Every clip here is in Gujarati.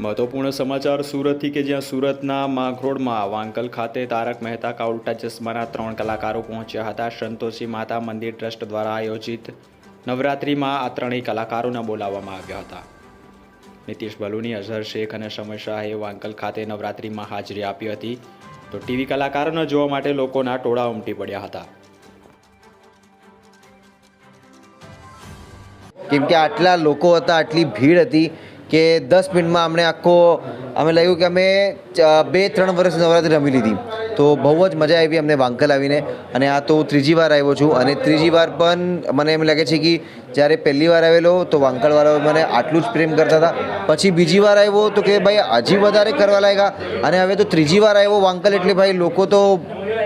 મહત્વપૂર્ણ સમાચાર સુરતથી કે જ્યાં સુરતના માંગરોળમાં વાંકલ ખાતે તારક મહેતા કા ઉલ્ટા ચશ્માના ત્રણ કલાકારો પહોંચ્યા હતા. સંતોષી માતા મંદિર ટ્રસ્ટ દ્વારા આયોજિત નવરાત્રિમાં આ ત્રણેય કલાકારોને બોલાવવામાં આવ્યા હતા. નીતિશ બલુની, અઝહર શેખ અને સમય શાહે વાંકલ ખાતે નવરાત્રિમાં હાજરી આપી હતી. તો ટીવી કલાકારોને જોવા માટે લોકોના ટોળા ઉમટી પડ્યા હતા. કેમ કે આટલા લોકો હતા, આટલી ભીડ હતી કે દસ મિનિટમાં અમને આખો, અમે લાગ્યું કે અમે બે, ત્રણ વર્ષ નવરાત્રી રમી લીધી. તો બહુ જ મજા આવી અમને વાંકલ આવીને. અને આ તો હું ત્રીજી વાર આવ્યો છું. અને ત્રીજી વાર પણ મને એમ લાગે છે કે જ્યારે પહેલી વાર આવેલો, તો વાંકલવાળાઓ મને આટલું જ પ્રેમ કરતા હતા. પછી બીજી વાર આવ્યો તો કે ભાઈ, હજી વધારે કરવા લાગ્યા. અને હવે તો ત્રીજી વાર આવ્યો વાંકલ એટલે ભાઈ, લોકો તો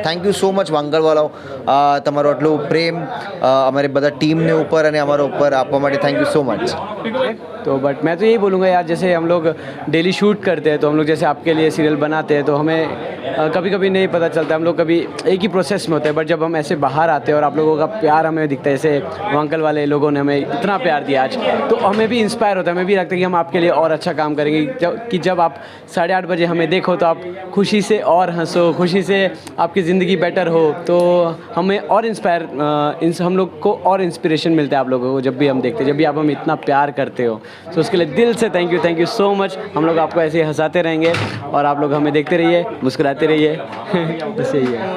થેન્ક યુ સો મચ વાંગલવાલાઓ અ, તમારો આટલું પ્રેમ અ, અમારી બધા ટીમને ઉપર અને અમારા ઉપર આપવા માટે થેન્ક યુ સો મચ तो बट मैं तो यही बोलूँगा यार जैसे हम लोग डेली शूट करते हैं तो हम लोग जैसे आपके लिए सीरियल बनाते हैं तो हमें कभी कभी नहीं पता चलता हम लोग कभी एक ही प्रोसेस में होते हैं बट जब हम ऐसे बाहर आते हैं और आप लोगों का प्यार हमें दिखता है जैसे वो अंकल वाले लोगों ने हमें इतना प्यार दिया आज तो हमें भी इंस्पायर होता है हमें भी लगता है कि हम आपके लिए और अच्छा काम करेंगे जब कि जब आप साढ़े आठ बजे हमें देखो तो आप खुशी से और हंसो खुशी से आपकी ज़िंदगी बेटर हो तो हमें और इंस्पायर इंस, हम लोग को और इंस्पिरेशन मिलता है आप लोगों को जब भी हम देखते हैं, जब भी आप हम इतना प्यार करते हो। तो उसके लिए दिल से thank you thank you so much हम लोग आपको ऐसे हंसाते रहेंगे और आप लोग हमें देखते रहिए, मुस्कुराते रहिए। बस यही है।